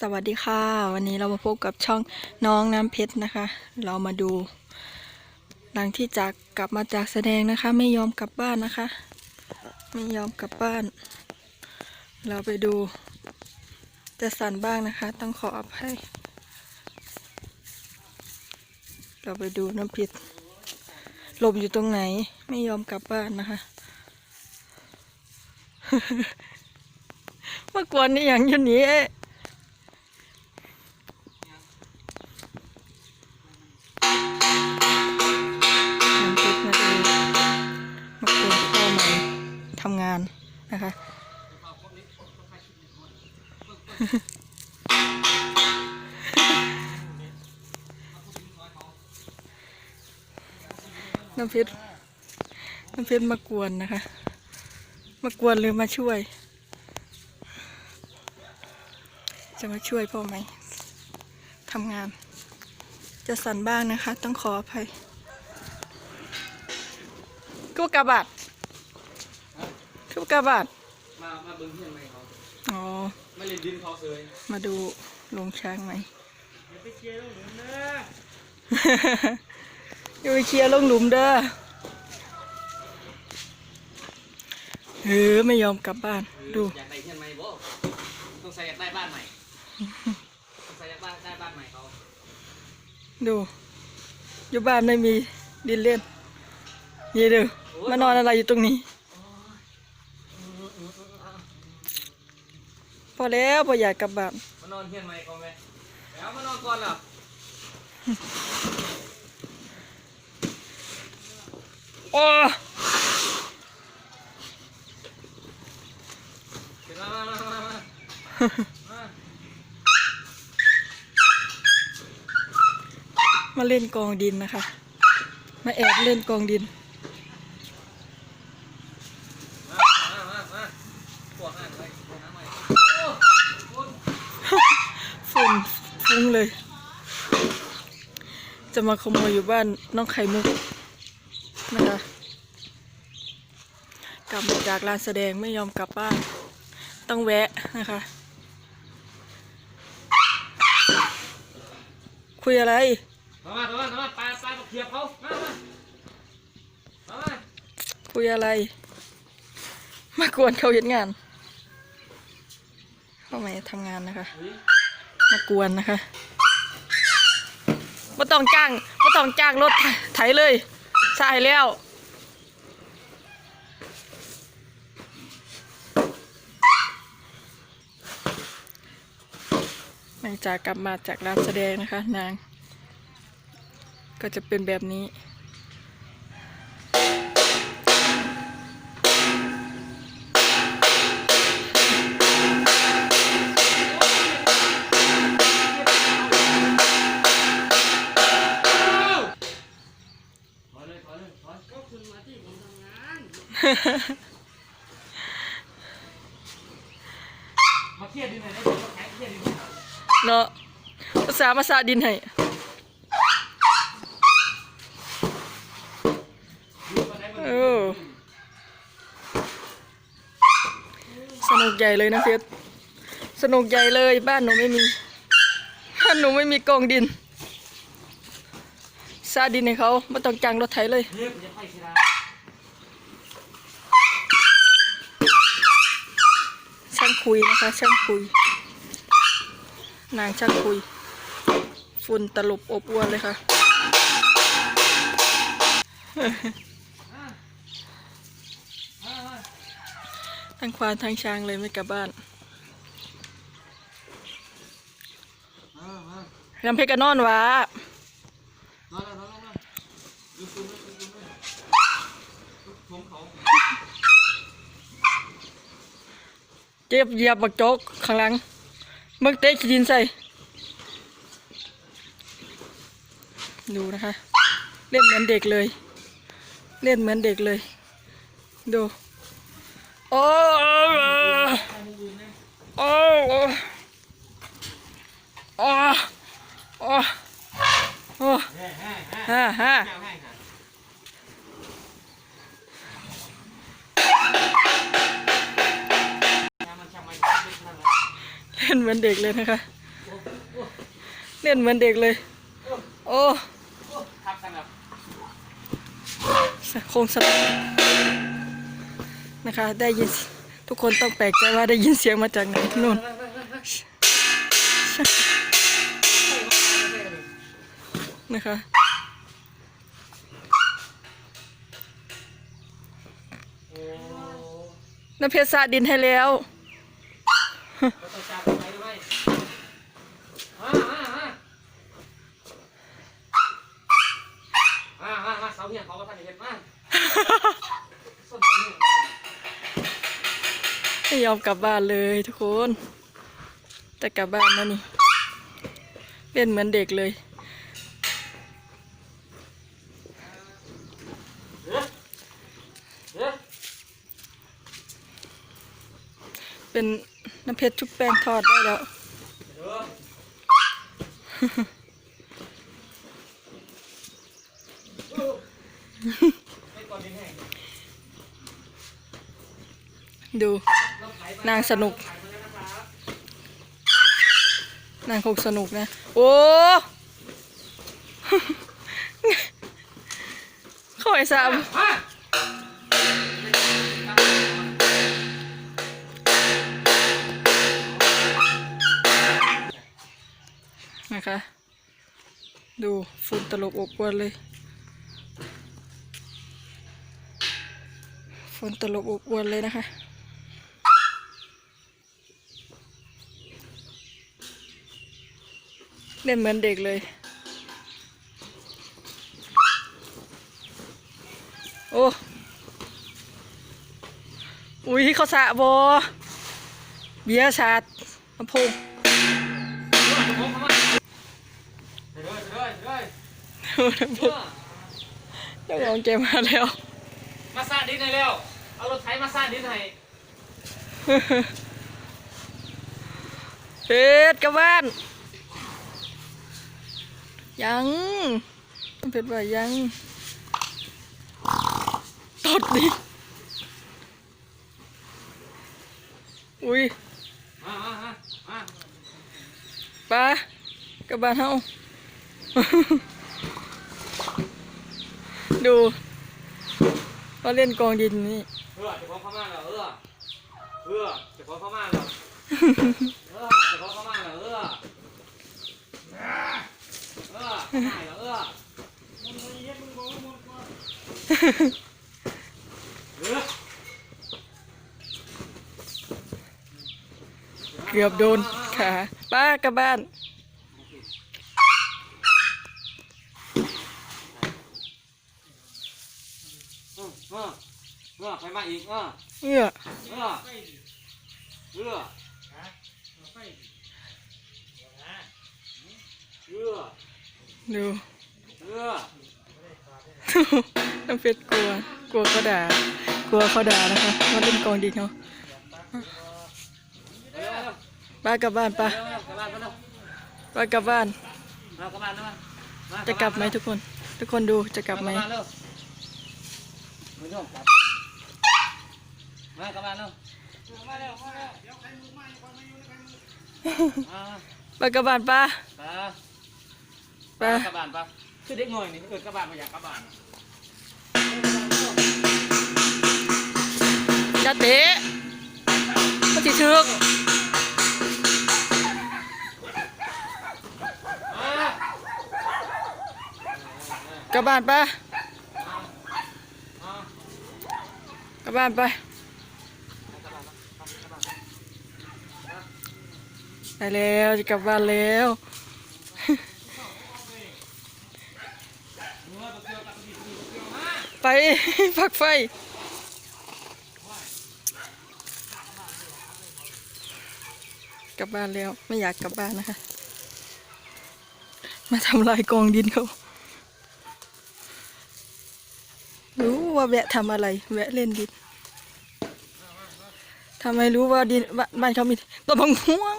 สวัสดีค่ะ วันนี้เรามาพบกับช่องน้องน้ำเพชรนะคะ เรามาดู หลังที่จากกลับมาจากแสดงนะคะ ไม่ยอมกลับบ้านนะคะ ไม่ยอมกลับบ้าน เราไปดู จะสั่นบ้างนะคะ ต้องขออภัยเราไปดูน้ำเพชรหลบอยู่ตรงไหน ไม่ยอมกลับบ้านนะคะเมื่อก่อนนี่อย่างยู่นี้เอ๊ะน้ น้ำพริกน้ำพริกมากวนนะคะ มากวนหรือมาช่วย จะมาช่วยพ่อไหมทำงาน จะสั่นบ้างนะคะ ต้องขออภัยกูกาบาดกูกาบาดมามาเบิ้งเพื่อนไหมเขาอ๋อ มาเล่นดินเขาเลยมาดูโรงช้างไหมอย่าไปเชียร์ต้องเหมือนเด้ออยู่ไปเคลียร์ลงหลุมเด้อเออไม่ยอมกลับบ้านดูอยากได้เพื่อนไหมบ่ต้องใส่อยากได้บ้านใหม่ต้องใส่อยากบ้านได้บ้านใหม่เขาดูอยู่บ้านไม่มีดินเล่นนี่ดูมานอนอะไรอยู่ตรงนี้ พอแล้วพออยากกลับบ้านมานอนเพื่อนไหมเขาไหมแล้วมานอนก่อนเหรอโอ้เดี๋ยวมามามามามามามาเล่นกองดินนะคะ มาแอบเล่นกองดิน มามามาปวดหน้าเลยปวดหน้าใหม่โอ้คุณ ฝุ่นฟุ้ง เลย จะมาขโมยอยู่บ้านน้องไข่มุกนะคะกลับมาจากลานแสดงไม่ยอมกลับบ้าน ต้องแวะนะคะ คุยอะไรมามามามามาปลาปลาตะเขียบเขามามามาคุยอะไร มากวนเขาเห็นงาน เข้ามาทำงานนะคะ มากวนนะคะไม่ต้องจ้างไม่ต้องจ้างรถไถเลยใช่แล้วนางจากกลับมาจากร้านแสดงนะคะ นาง ก็จะเป็นแบบนี้ มาเครียดดินหน่อยได้ไหมมาเครียดดินหน่อยเนาะภาษาภาษาดินให้เออสนุกใหญ่เลยนะเพชรสนุกใหญ่เลยบ้านหนูไม่มีบ้านหนูไม่มีกองดินซาดินให้เขาไม่ต้องจ้างรถไถเลย คุยนะคะ ช่างคุย นางช่างคุย ฝุ่นตลบอบอวนเลยค่ะมามาทั้งควานทั้งช้างเลยไม่กลับบ้านมามาลำเพชรก็นอนวะนอนแล้วนอนแล้ว จ็บเหยียบบักโจกข้างหลังมึงเตะขี้ดินใส่ ดูนะคะ เล่นเหมือนเด็กเลย เล่นเหมือนเด็กเลย ดู โอ้โอ้โอ้โอ้โอ้โอ้แฮ่แฮ่แฮ่ฮ่าฮ่า นช่างไม่ได้นั่นแหละเล่นเหมือนเด็กเลยนะคะ เล่นเหมือนเด็กเลย โอ้โอ้ทับกันครับโครงสลักนะคะ ได้ยินทุกคนต้องแปลกใจว่าได้ยินเสียงมาจากไหนนู่นนะคะน้ำเพชรสาดินให้แล้ว เราต้องจับไปหรือไม่มามามามามามาเสาเนี่ยเขาก็ทันเห็นมาส้นเสาเนี่ย อมกลับบ้านเลยทุกคนจะกลับบ้านแล้วนี่เล่นเหมือนเด็กเลยเป็นน้ำเพชรชุบแป้งทอดได้แล้วดี๋ยวไม่ก่อ นางสนุก นางคงสนุกนะ โอ้เข้าไอ้สามนะคะ ดูฝุ่นตลบอบอวนเลยฝุ่นตลบอบอวนเลยนะคะ เล่นเหมือนเด็กเลย โอ้อุ้ยเขาสระบอเบียร์ชาดลำโพงเดี๋ยวเดี๋ยวเดี๋ยวลำโพงเจ้าของเกมมาแล้ว มาสร้างดินให้แล้ว เอารถไถมาสร้างดินให้เป็ดกลับบ้าน ยังมันเป็นว่ายังตดดิอุ้ยมามามามาปลากลับบ้านเฮาดูเขาเล่นกองดินนี่เออจะพอเข้ามาแล้วเออเออจะพอเข้ามาแล้วเออจะพอเข้ามาแล้วเออเออง่ายแล้ว เกือบโดนขาป้ากลับบ้านเออเออไปมาอีกเออเอื้อเออเออเออ ดูเออน้ำเป็ดกลัว กลัวเขาด่า กลัวเขาด่านะคะว่าเล่นกองดินเนาะเร็วเร็วป้ากลับบ้านป้าเร็วเร็วกลับบ้านไปเร็วป้ากลับบ้านเรากลับบ้านแล้วมาจะกลับไหมทุกคน ทุกคนดูจะกลับไหมบ้านเร็วไม่ต้องกลับมากลับบ้านเร็วมาเร็วมาเร็วเดี๋ยวใครมือไม่คนไม่อยู่ใครมือป้ากลับบ้านป้า ไปป้ากลับบ้านปะคือเด็กหน่อยนี่เกิดกลับบ้านมาอยากกลับบ้านจะเตะมันสิถึกมากลับบ้านป้ามากลับบ้านไปไปแล้วจะกลับบ้านแล้ว ไปพักไฟ กลับบ้านแล้วไม่อยากกลับบ้านนะคะ มาทำลายกองดินเขารู้ว่าแวะทำอะไร แวะเล่นดินทำไมรู้ว่าดินบ้านบ้านเขามีต้นบังม่วง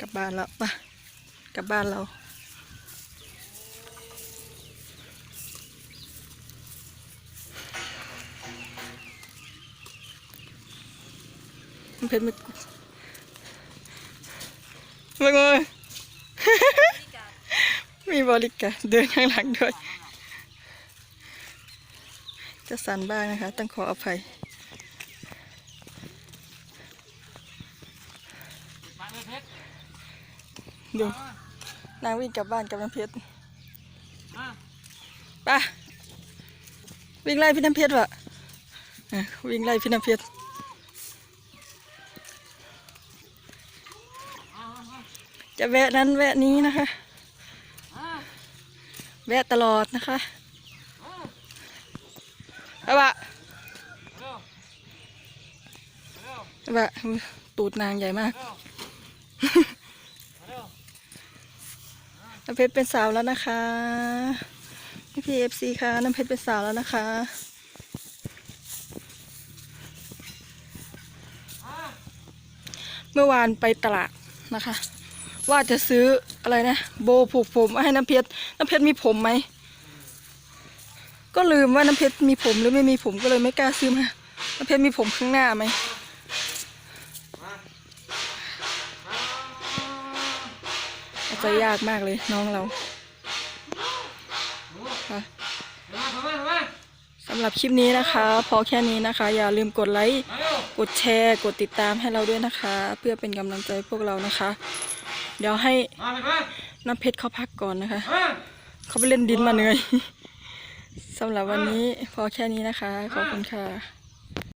กลับบ้านแล้วปะกลับบ้านเรา เพชรไม่เบิ่งเบิ่งมีบริการเดินข้างหลังด้วย จะสั่นบ้างนะคะ ต้องขออภัยมาเลยเพชรดูนางวิ่งกลับบ้านกับน้ำเพชรมาไปวิ่งไล่พี่น้ำเพชรวะอะวิ่งไล่พี่น้ำเพชร เอาเอาเอา จะ แวะนั้นแวะนี้นะคะ แวะตลอดนะคะเอาบะเอาบะตูดนางใหญ่มากน้ำเพชรเป็นสาวแล้วนะคะ พี่พีเอฟซีค่ะน้ำเพชรเป็นสาวแล้วนะคะเมื่อวานไปตลาดนะคะ ว่าจะซื้ออะไรนะ โบผูกผมมาให้น้ำเพชรน้ำเพชรมีผมไหม ก็ลืมว่าน้ำเพชรมีผมหรือไม่มีผมก็เลยไม่กล้าซื้อมาน้ำเพชรมีผมข้างหน้าไหมอาจจะยากมากเลยน้องเราสำหรับคลิปนี้นะคะ พอแค่นี้นะคะ อย่าลืมกดไลค์ กดแชร์ กดติดตามให้เราด้วยนะคะ เพื่อเป็นกำลังใจพวกเรานะคะ เดี๋ยวให้น้ำเพชรเขาพักก่อนนะคะ เขาไปเล่นดินมาเหนื่อยสำหรับวันนี้พอแค่นี้นะคะ ขอบคุณค่ะ